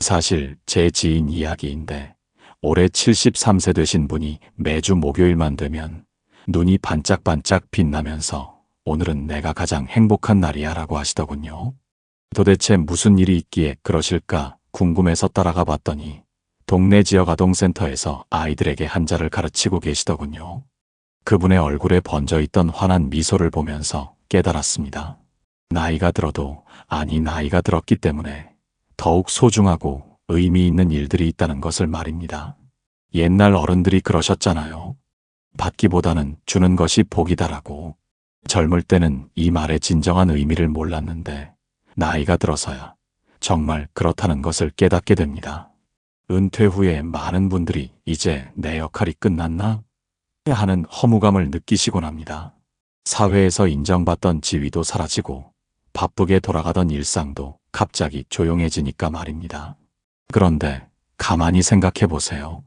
사실 제 지인 이야기인데 올해 73세 되신 분이 매주 목요일만 되면 눈이 반짝반짝 빛나면서 오늘은 내가 가장 행복한 날이야 라고 하시더군요. 도대체 무슨 일이 있기에 그러실까 궁금해서 따라가 봤더니 동네 지역 아동센터에서 아이들에게 한자를 가르치고 계시더군요. 그분의 얼굴에 번져 있던 환한 미소를 보면서 깨달았습니다. 나이가 들어도 아니 나이가 들었기 때문에 더욱 소중하고 의미 있는 일들이 있다는 것을 말입니다. 옛날 어른들이 그러셨잖아요. 받기보다는 주는 것이 복이다라고. 젊을 때는 이 말의 진정한 의미를 몰랐는데 나이가 들어서야 정말 그렇다는 것을 깨닫게 됩니다. 은퇴 후에 많은 분들이 이제 내 역할이 끝났나? 하는 허무감을 느끼시곤 합니다. 사회에서 인정받던 지위도 사라지고 바쁘게 돌아가던 일상도 갑자기 조용해지니까 말입니다. 그런데 가만히 생각해 보세요.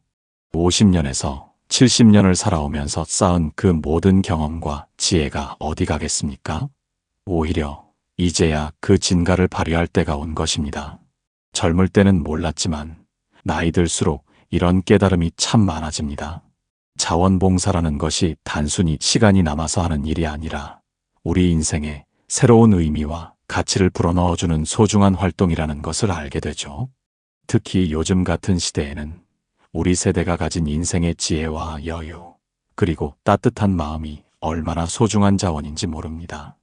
50년에서 70년을 살아오면서 쌓은 그 모든 경험과 지혜가 어디 가겠습니까? 오히려 이제야 그 진가를 발휘할 때가 온 것입니다. 젊을 때는 몰랐지만 나이 들수록 이런 깨달음이 참 많아집니다. 자원봉사라는 것이 단순히 시간이 남아서 하는 일이 아니라 우리 인생에 새로운 의미와 가치를 불어넣어주는 소중한 활동이라는 것을 알게 되죠. 특히 요즘 같은 시대에는 우리 세대가 가진 인생의 지혜와 여유, 그리고 따뜻한 마음이 얼마나 소중한 자원인지 모릅니다.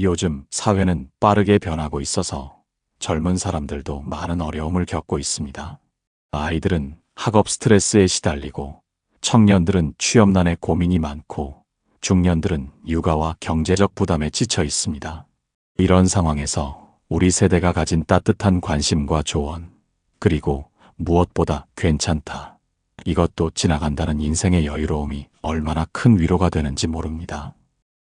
요즘 사회는 빠르게 변하고 있어서 젊은 사람들도 많은 어려움을 겪고 있습니다. 아이들은 학업 스트레스에 시달리고 청년들은 취업난에 고민이 많고 중년들은 육아와 경제적 부담에 지쳐 있습니다. 이런 상황에서 우리 세대가 가진 따뜻한 관심과 조언, 그리고 무엇보다 괜찮다. 이것도 지나간다는 인생의 여유로움이 얼마나 큰 위로가 되는지 모릅니다.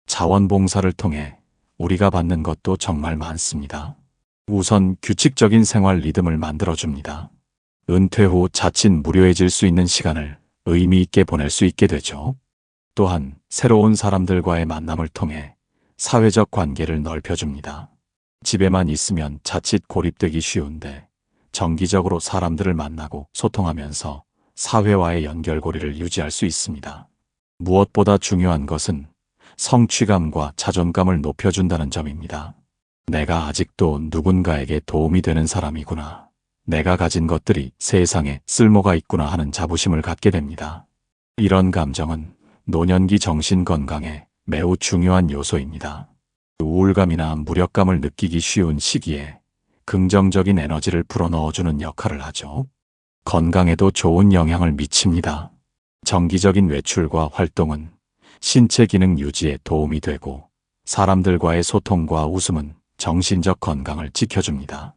자원봉사를 통해 우리가 받는 것도 정말 많습니다. 우선 규칙적인 생활 리듬을 만들어줍니다. 은퇴 후 자칫 무료해질 수 있는 시간을 의미 있게 보낼 수 있게 되죠. 또한 새로운 사람들과의 만남을 통해 사회적 관계를 넓혀줍니다. 집에만 있으면 자칫 고립되기 쉬운데 정기적으로 사람들을 만나고 소통하면서 사회와의 연결고리를 유지할 수 있습니다. 무엇보다 중요한 것은 성취감과 자존감을 높여준다는 점입니다. 내가 아직도 누군가에게 도움이 되는 사람이구나. 내가 가진 것들이 세상에 쓸모가 있구나 하는 자부심을 갖게 됩니다. 이런 감정은 노년기 정신 건강에 매우 중요한 요소입니다. 우울감이나 무력감을 느끼기 쉬운 시기에 긍정적인 에너지를 불어넣어주는 역할을 하죠. 건강에도 좋은 영향을 미칩니다. 정기적인 외출과 활동은 신체 기능 유지에 도움이 되고 사람들과의 소통과 웃음은 정신적 건강을 지켜줍니다.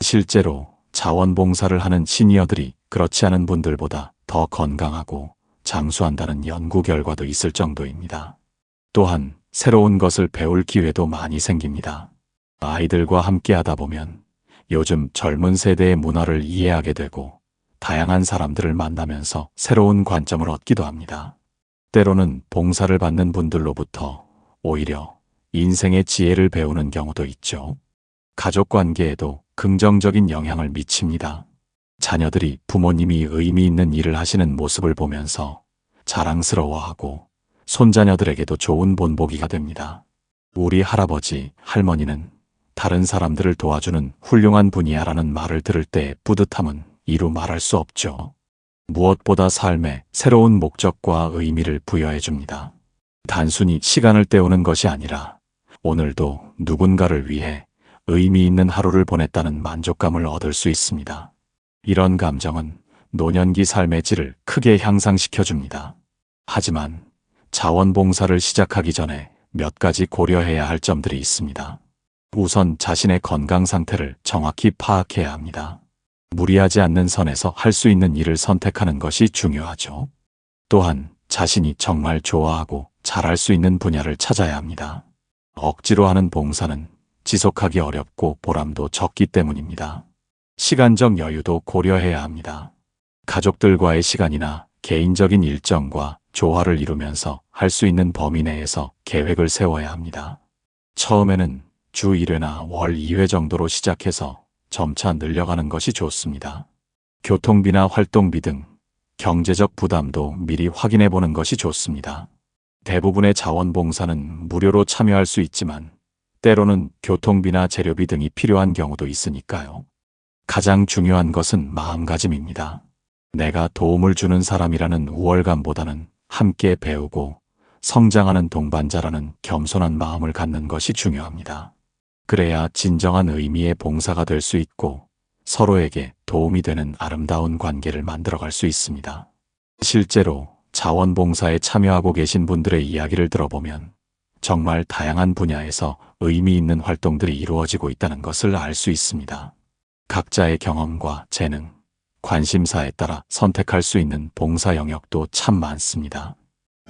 실제로 자원봉사를 하는 시니어들이 그렇지 않은 분들보다 더 건강하고 장수한다는 연구 결과도 있을 정도입니다. 또한 새로운 것을 배울 기회도 많이 생깁니다. 아이들과 함께 하다 보면 요즘 젊은 세대의 문화를 이해하게 되고 다양한 사람들을 만나면서 새로운 관점을 얻기도 합니다. 때로는 봉사를 받는 분들로부터 오히려 인생의 지혜를 배우는 경우도 있죠. 가족 관계에도 긍정적인 영향을 미칩니다. 자녀들이 부모님이 의미 있는 일을 하시는 모습을 보면서 자랑스러워하고 손자녀들에게도 좋은 본보기가 됩니다. 우리 할아버지, 할머니는 다른 사람들을 도와주는 훌륭한 분이야 라는 말을 들을 때 뿌듯함은 이루 말할 수 없죠. 무엇보다 삶에 새로운 목적과 의미를 부여해 줍니다. 단순히 시간을 때우는 것이 아니라 오늘도 누군가를 위해 의미 있는 하루를 보냈다는 만족감을 얻을 수 있습니다. 이런 감정은 노년기 삶의 질을 크게 향상시켜 줍니다. 하지만 자원봉사를 시작하기 전에 몇 가지 고려해야 할 점들이 있습니다. 우선 자신의 건강 상태를 정확히 파악해야 합니다. 무리하지 않는 선에서 할 수 있는 일을 선택하는 것이 중요하죠. 또한 자신이 정말 좋아하고 잘할 수 있는 분야를 찾아야 합니다. 억지로 하는 봉사는 지속하기 어렵고 보람도 적기 때문입니다. 시간적 여유도 고려해야 합니다. 가족들과의 시간이나 개인적인 일정과 조화를 이루면서 할 수 있는 범위 내에서 계획을 세워야 합니다. 처음에는 주 1회나 월 2회 정도로 시작해서 점차 늘려가는 것이 좋습니다. 교통비나 활동비 등 경제적 부담도 미리 확인해 보는 것이 좋습니다. 대부분의 자원봉사는 무료로 참여할 수 있지만 때로는 교통비나 재료비 등이 필요한 경우도 있으니까요. 가장 중요한 것은 마음가짐입니다. 내가 도움을 주는 사람이라는 우월감보다는 함께 배우고 성장하는 동반자라는 겸손한 마음을 갖는 것이 중요합니다. 그래야 진정한 의미의 봉사가 될 수 있고 서로에게 도움이 되는 아름다운 관계를 만들어갈 수 있습니다. 실제로 자원봉사에 참여하고 계신 분들의 이야기를 들어보면 정말 다양한 분야에서 의미 있는 활동들이 이루어지고 있다는 것을 알 수 있습니다. 각자의 경험과 재능, 관심사에 따라 선택할 수 있는 봉사 영역도 참 많습니다.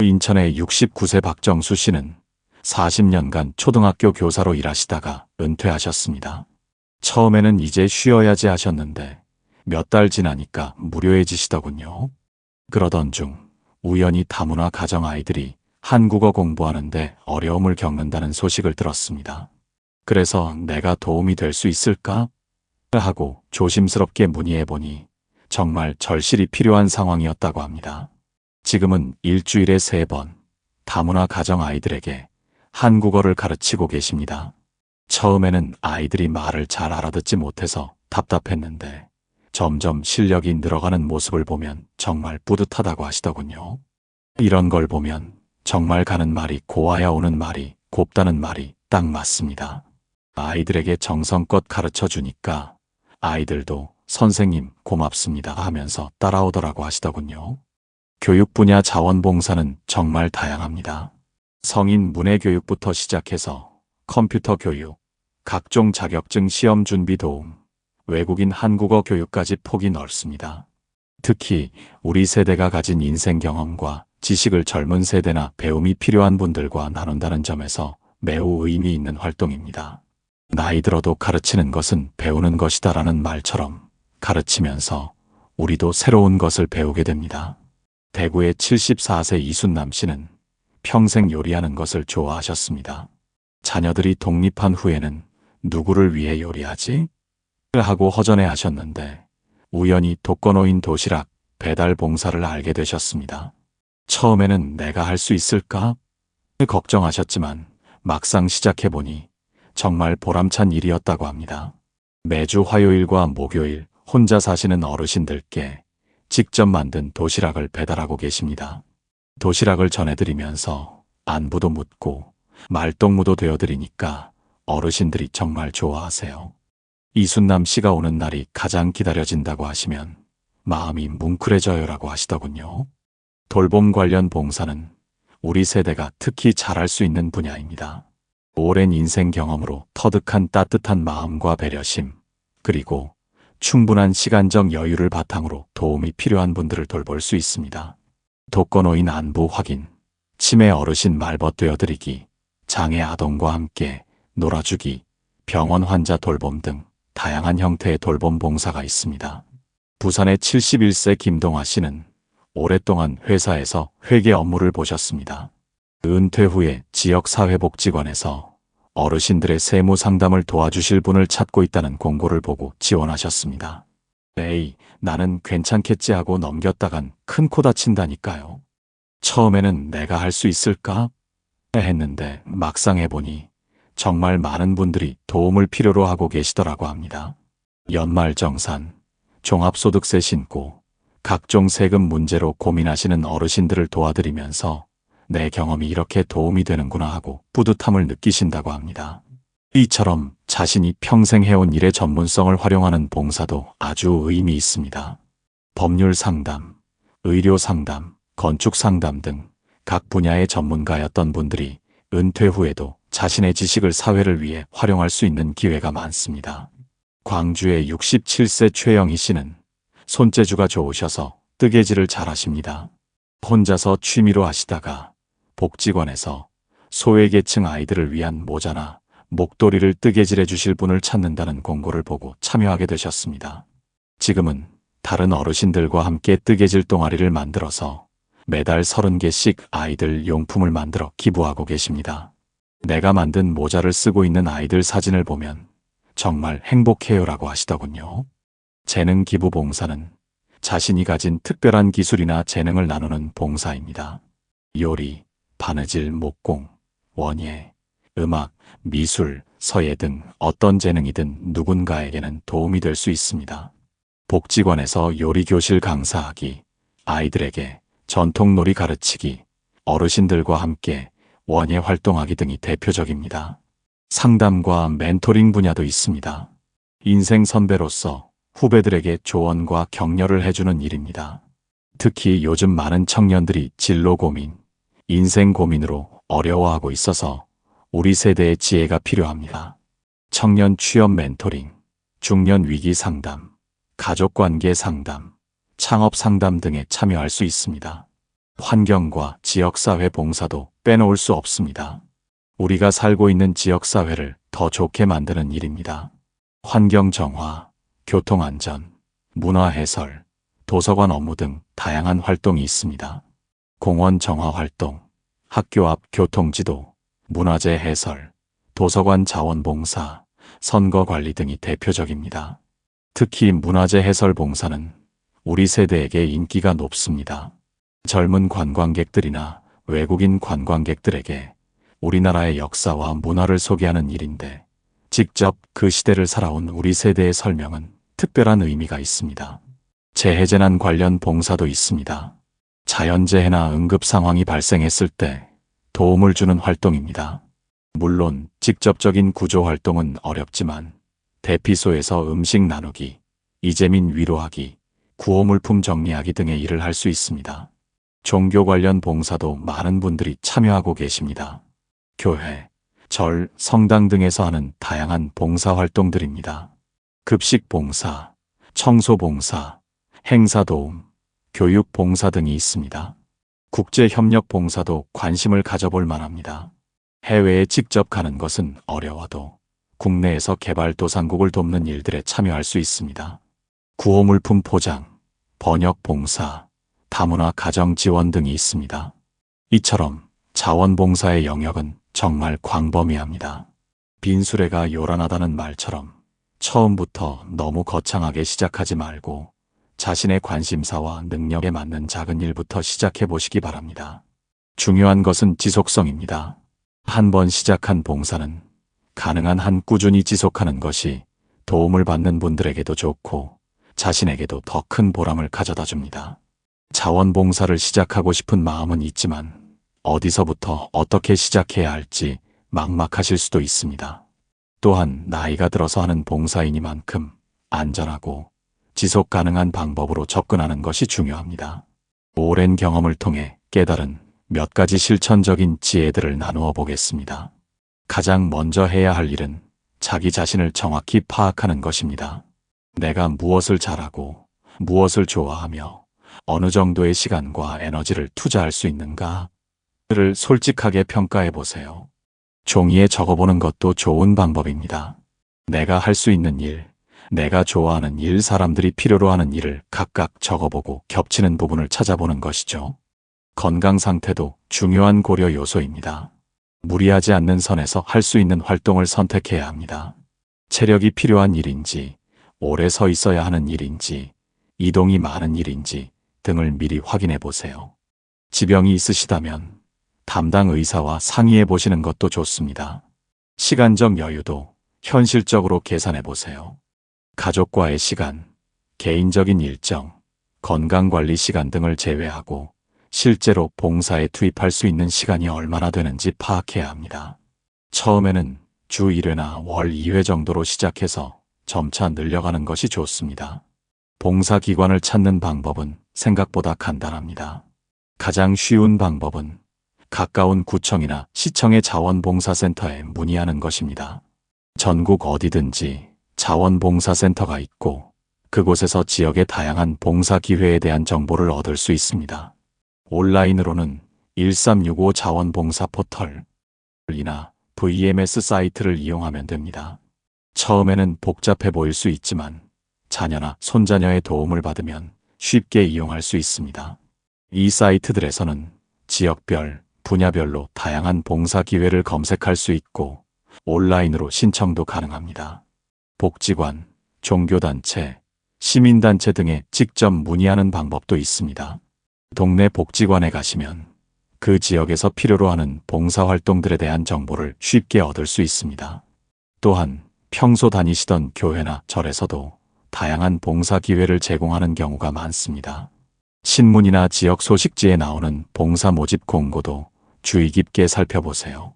인천의 69세 박정수 씨는 40년간 초등학교 교사로 일하시다가 은퇴하셨습니다. 처음에는 이제 쉬어야지 하셨는데 몇 달 지나니까 무료해지시더군요. 그러던 중 우연히 다문화 가정 아이들이 한국어 공부하는데 어려움을 겪는다는 소식을 들었습니다. 그래서 내가 도움이 될 수 있을까? 하고 조심스럽게 문의해 보니 정말 절실히 필요한 상황이었다고 합니다. 지금은 일주일에 세 번 다문화 가정 아이들에게 한국어를 가르치고 계십니다. 처음에는 아이들이 말을 잘 알아듣지 못해서 답답했는데 점점 실력이 늘어가는 모습을 보면 정말 뿌듯하다고 하시더군요. 이런 걸 보면 정말 가는 말이 고와야 오는 말이 곱다는 말이 딱 맞습니다. 아이들에게 정성껏 가르쳐 주니까 아이들도 선생님 고맙습니다 하면서 따라오더라고 하시더군요. 교육 분야 자원봉사는 정말 다양합니다. 성인 문해 교육부터 시작해서 컴퓨터 교육, 각종 자격증 시험 준비 도움, 외국인 한국어 교육까지 폭이 넓습니다. 특히 우리 세대가 가진 인생 경험과 지식을 젊은 세대나 배움이 필요한 분들과 나눈다는 점에서 매우 의미 있는 활동입니다. 나이 들어도 가르치는 것은 배우는 것이다라는 말처럼 가르치면서 우리도 새로운 것을 배우게 됩니다. 대구의 74세 이순남 씨는 평생 요리하는 것을 좋아하셨습니다. 자녀들이 독립한 후에는 누구를 위해 요리하지? 하고 허전해 하셨는데 우연히 독거노인 도시락 배달 봉사를 알게 되셨습니다. 처음에는 내가 할 수 있을까? 걱정하셨지만 막상 시작해보니 정말 보람찬 일이었다고 합니다. 매주 화요일과 목요일 혼자 사시는 어르신들께 직접 만든 도시락을 배달하고 계십니다. 도시락을 전해드리면서 안부도 묻고 말동무도 되어드리니까 어르신들이 정말 좋아하세요. 이순남 씨가 오는 날이 가장 기다려진다고 하시면 마음이 뭉클해져요라고 하시더군요. 돌봄 관련 봉사는 우리 세대가 특히 잘할 수 있는 분야입니다. 오랜 인생 경험으로 터득한 따뜻한 마음과 배려심, 그리고 충분한 시간적 여유를 바탕으로 도움이 필요한 분들을 돌볼 수 있습니다. 독거노인 안부 확인, 치매 어르신 말벗 되어 드리기, 장애 아동과 함께 놀아주기, 병원 환자 돌봄 등 다양한 형태의 돌봄 봉사가 있습니다. 부산의 71세 김동아 씨는 오랫동안 회사에서 회계 업무를 보셨습니다. 은퇴 후에 지역사회복지관에서 어르신들의 세무 상담을 도와주실 분을 찾고 있다는 공고를 보고 지원하셨습니다. 에이, 나는 괜찮겠지 하고 넘겼다간 큰 코 다친다니까요. 처음에는 내가 할 수 있을까? 했는데 막상 해보니 정말 많은 분들이 도움을 필요로 하고 계시더라고 합니다. 연말 정산, 종합소득세 신고, 각종 세금 문제로 고민하시는 어르신들을 도와드리면서 내 경험이 이렇게 도움이 되는구나 하고 뿌듯함을 느끼신다고 합니다. 이처럼 자신이 평생 해온 일의 전문성을 활용하는 봉사도 아주 의미 있습니다. 법률 상담, 의료 상담, 건축 상담 등 각 분야의 전문가였던 분들이 은퇴 후에도 자신의 지식을 사회를 위해 활용할 수 있는 기회가 많습니다. 광주의 67세 최영희 씨는 손재주가 좋으셔서 뜨개질을 잘 하십니다. 혼자서 취미로 하시다가 복지관에서 소외계층 아이들을 위한 모자나 목도리를 뜨개질해 주실 분을 찾는다는 공고를 보고 참여하게 되셨습니다. 지금은 다른 어르신들과 함께 뜨개질 동아리를 만들어서 매달 30개씩 아이들 용품을 만들어 기부하고 계십니다. 내가 만든 모자를 쓰고 있는 아이들 사진을 보면 정말 행복해요라고 하시더군요. 재능 기부 봉사는 자신이 가진 특별한 기술이나 재능을 나누는 봉사입니다. 요리, 바느질, 목공, 원예, 음악, 미술, 서예 등 어떤 재능이든 누군가에게는 도움이 될 수 있습니다. 복지관에서 요리교실 강사하기, 아이들에게 전통놀이 가르치기, 어르신들과 함께 원예 활동하기 등이 대표적입니다. 상담과 멘토링 분야도 있습니다. 인생 선배로서 후배들에게 조언과 격려를 해주는 일입니다. 특히 요즘 많은 청년들이 진로 고민, 인생 고민으로 어려워하고 있어서 우리 세대의 지혜가 필요합니다. 청년 취업 멘토링, 중년 위기 상담, 가족 관계 상담, 창업 상담 등에 참여할 수 있습니다. 환경과 지역사회 봉사도 빼놓을 수 없습니다. 우리가 살고 있는 지역사회를 더 좋게 만드는 일입니다. 환경 정화, 교통 안전, 문화 해설, 도서관 업무 등 다양한 활동이 있습니다. 공원 정화 활동, 학교 앞 교통지도, 문화재 해설, 도서관 자원봉사, 선거 관리 등이 대표적입니다. 특히 문화재 해설 봉사는 우리 세대에게 인기가 높습니다. 젊은 관광객들이나 외국인 관광객들에게 우리나라의 역사와 문화를 소개하는 일인데 직접 그 시대를 살아온 우리 세대의 설명은 특별한 의미가 있습니다. 재해재난 관련 봉사도 있습니다. 자연재해나 응급 상황이 발생했을 때 도움을 주는 활동입니다. 물론 직접적인 구조 활동은 어렵지만 대피소에서 음식 나누기, 이재민 위로하기, 구호물품 정리하기 등의 일을 할 수 있습니다. 종교 관련 봉사도 많은 분들이 참여하고 계십니다. 교회, 절, 성당 등에서 하는 다양한 봉사 활동들입니다. 급식 봉사, 청소 봉사, 행사 도움, 교육 봉사 등이 있습니다. 국제 협력 봉사도 관심을 가져볼 만합니다. 해외에 직접 가는 것은 어려워도 국내에서 개발도상국을 돕는 일들에 참여할 수 있습니다. 구호물품 포장, 번역 봉사, 다문화 가정 지원 등이 있습니다. 이처럼 자원봉사의 영역은 정말 광범위합니다. 빈수레가 요란하다는 말처럼 처음부터 너무 거창하게 시작하지 말고 자신의 관심사와 능력에 맞는 작은 일부터 시작해 보시기 바랍니다. 중요한 것은 지속성입니다. 한 번 시작한 봉사는 가능한 한 꾸준히 지속하는 것이 도움을 받는 분들에게도 좋고 자신에게도 더 큰 보람을 가져다 줍니다. 자원봉사를 시작하고 싶은 마음은 있지만 어디서부터 어떻게 시작해야 할지 막막하실 수도 있습니다. 또한 나이가 들어서 하는 봉사이니만큼 안전하고 지속 가능한 방법으로 접근하는 것이 중요합니다. 오랜 경험을 통해 깨달은 몇 가지 실천적인 지혜들을 나누어 보겠습니다. 가장 먼저 해야 할 일은 자기 자신을 정확히 파악하는 것입니다. 내가 무엇을 잘하고 무엇을 좋아하며 어느 정도의 시간과 에너지를 투자할 수 있는가? 를 솔직하게 평가해 보세요. 종이에 적어보는 것도 좋은 방법입니다. 내가 할 수 있는 일, 내가 좋아하는 일, 사람들이 필요로 하는 일을 각각 적어보고 겹치는 부분을 찾아보는 것이죠. 건강 상태도 중요한 고려 요소입니다. 무리하지 않는 선에서 할 수 있는 활동을 선택해야 합니다. 체력이 필요한 일인지, 오래 서 있어야 하는 일인지, 이동이 많은 일인지 등을 미리 확인해 보세요. 지병이 있으시다면 담당 의사와 상의해 보시는 것도 좋습니다. 시간적 여유도 현실적으로 계산해 보세요. 가족과의 시간, 개인적인 일정, 건강관리 시간 등을 제외하고 실제로 봉사에 투입할 수 있는 시간이 얼마나 되는지 파악해야 합니다. 처음에는 주 1회나 월 2회 정도로 시작해서 점차 늘려가는 것이 좋습니다. 봉사기관을 찾는 방법은 생각보다 간단합니다. 가장 쉬운 방법은 가까운 구청이나 시청의 자원봉사센터에 문의하는 것입니다. 전국 어디든지 자원봉사센터가 있고 그곳에서 지역의 다양한 봉사 기회에 대한 정보를 얻을 수 있습니다. 온라인으로는 1365 자원봉사 포털이나 VMS 사이트를 이용하면 됩니다. 처음에는 복잡해 보일 수 있지만 자녀나 손자녀의 도움을 받으면 쉽게 이용할 수 있습니다. 이 사이트들에서는 지역별, 분야별로 다양한 봉사 기회를 검색할 수 있고 온라인으로 신청도 가능합니다. 복지관, 종교단체, 시민단체 등에 직접 문의하는 방법도 있습니다. 동네 복지관에 가시면 그 지역에서 필요로 하는 봉사활동들에 대한 정보를 쉽게 얻을 수 있습니다. 또한 평소 다니시던 교회나 절에서도 다양한 봉사 기회를 제공하는 경우가 많습니다. 신문이나 지역 소식지에 나오는 봉사 모집 공고도 주의 깊게 살펴보세요.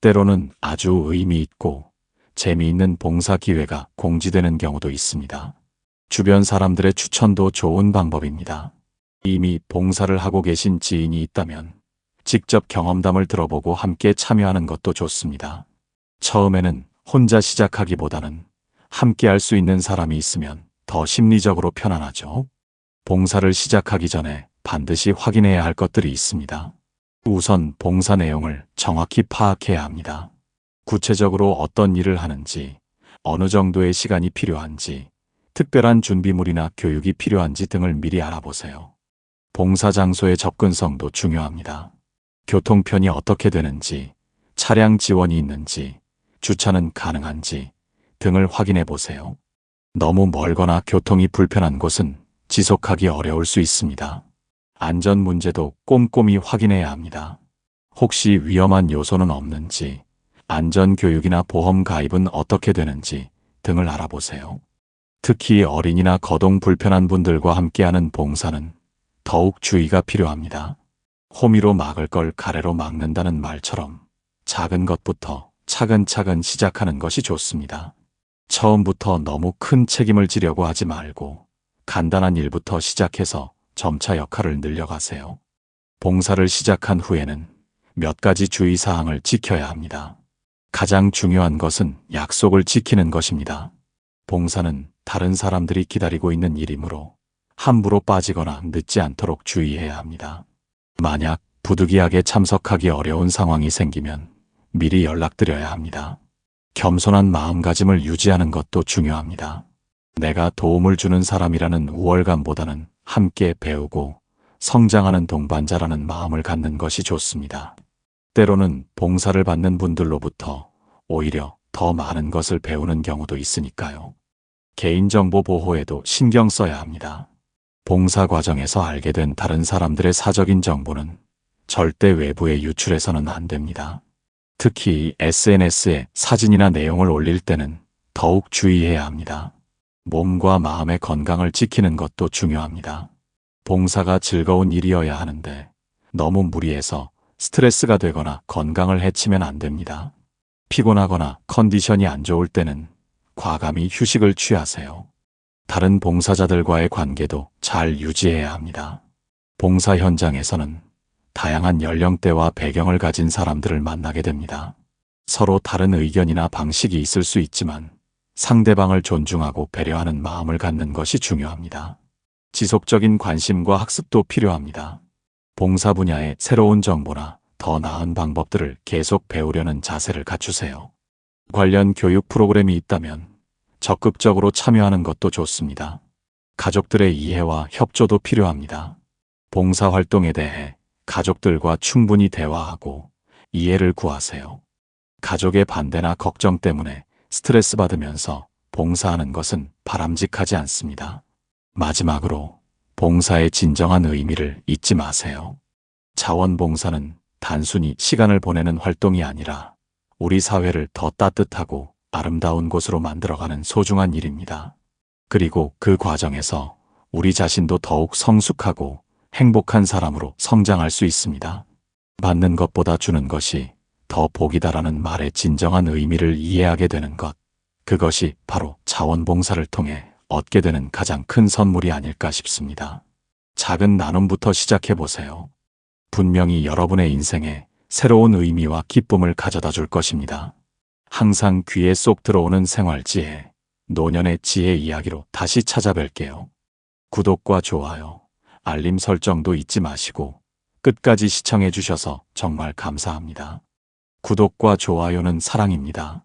때로는 아주 의미 있고 재미있는 봉사 기회가 공지되는 경우도 있습니다. 주변 사람들의 추천도 좋은 방법입니다. 이미 봉사를 하고 계신 지인이 있다면 직접 경험담을 들어보고 함께 참여하는 것도 좋습니다. 처음에는 혼자 시작하기보다는 함께 할 수 있는 사람이 있으면 더 심리적으로 편안하죠. 봉사를 시작하기 전에 반드시 확인해야 할 것들이 있습니다. 우선 봉사 내용을 정확히 파악해야 합니다. 구체적으로 어떤 일을 하는지, 어느 정도의 시간이 필요한지, 특별한 준비물이나 교육이 필요한지 등을 미리 알아보세요. 봉사 장소의 접근성도 중요합니다. 교통편이 어떻게 되는지, 차량 지원이 있는지, 주차는 가능한지 등을 확인해 보세요. 너무 멀거나 교통이 불편한 곳은 지속하기 어려울 수 있습니다. 안전 문제도 꼼꼼히 확인해야 합니다. 혹시 위험한 요소는 없는지, 안전 교육이나 보험 가입은 어떻게 되는지 등을 알아보세요. 특히 어린이나 거동 불편한 분들과 함께하는 봉사는 더욱 주의가 필요합니다. 호미로 막을 걸 가래로 막는다는 말처럼 작은 것부터 차근차근 시작하는 것이 좋습니다. 처음부터 너무 큰 책임을 지려고 하지 말고 간단한 일부터 시작해서 점차 역할을 늘려가세요. 봉사를 시작한 후에는 몇 가지 주의사항을 지켜야 합니다. 가장 중요한 것은 약속을 지키는 것입니다. 봉사는 다른 사람들이 기다리고 있는 일이므로 함부로 빠지거나 늦지 않도록 주의해야 합니다. 만약 부득이하게 참석하기 어려운 상황이 생기면 미리 연락드려야 합니다. 겸손한 마음가짐을 유지하는 것도 중요합니다. 내가 도움을 주는 사람이라는 우월감보다는 함께 배우고 성장하는 동반자라는 마음을 갖는 것이 좋습니다. 때로는 봉사를 받는 분들로부터 오히려 더 많은 것을 배우는 경우도 있으니까요. 개인정보 보호에도 신경 써야 합니다. 봉사 과정에서 알게 된 다른 사람들의 사적인 정보는 절대 외부에 유출해서는 안 됩니다. 특히 SNS에 사진이나 내용을 올릴 때는 더욱 주의해야 합니다. 몸과 마음의 건강을 지키는 것도 중요합니다. 봉사가 즐거운 일이어야 하는데 너무 무리해서 스트레스가 되거나 건강을 해치면 안 됩니다. 피곤하거나 컨디션이 안 좋을 때는 과감히 휴식을 취하세요. 다른 봉사자들과의 관계도 잘 유지해야 합니다. 봉사 현장에서는 다양한 연령대와 배경을 가진 사람들을 만나게 됩니다. 서로 다른 의견이나 방식이 있을 수 있지만 상대방을 존중하고 배려하는 마음을 갖는 것이 중요합니다. 지속적인 관심과 학습도 필요합니다. 봉사 분야의 새로운 정보나 더 나은 방법들을 계속 배우려는 자세를 갖추세요. 관련 교육 프로그램이 있다면 적극적으로 참여하는 것도 좋습니다. 가족들의 이해와 협조도 필요합니다. 봉사 활동에 대해 가족들과 충분히 대화하고 이해를 구하세요. 가족의 반대나 걱정 때문에 스트레스 받으면서 봉사하는 것은 바람직하지 않습니다. 마지막으로 봉사의 진정한 의미를 잊지 마세요. 자원봉사는 단순히 시간을 보내는 활동이 아니라 우리 사회를 더 따뜻하고 아름다운 곳으로 만들어가는 소중한 일입니다. 그리고 그 과정에서 우리 자신도 더욱 성숙하고 행복한 사람으로 성장할 수 있습니다. 받는 것보다 주는 것이 더 복이다라는 말의 진정한 의미를 이해하게 되는 것. 그것이 바로 자원봉사를 통해 얻게 되는 가장 큰 선물이 아닐까 싶습니다. 작은 나눔부터 시작해 보세요. 분명히 여러분의 인생에 새로운 의미와 기쁨을 가져다 줄 것입니다. 항상 귀에 쏙 들어오는 생활 지혜, 노년의 지혜 이야기로 다시 찾아뵐게요. 구독과 좋아요, 알림 설정도 잊지 마시고 끝까지 시청해 주셔서 정말 감사합니다. 구독과 좋아요는 사랑입니다.